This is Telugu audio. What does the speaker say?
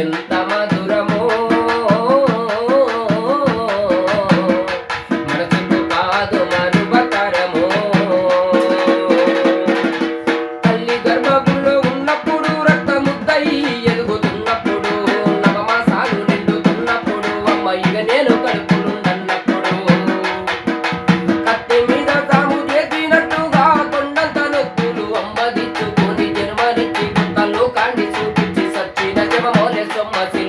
ఎంత so much.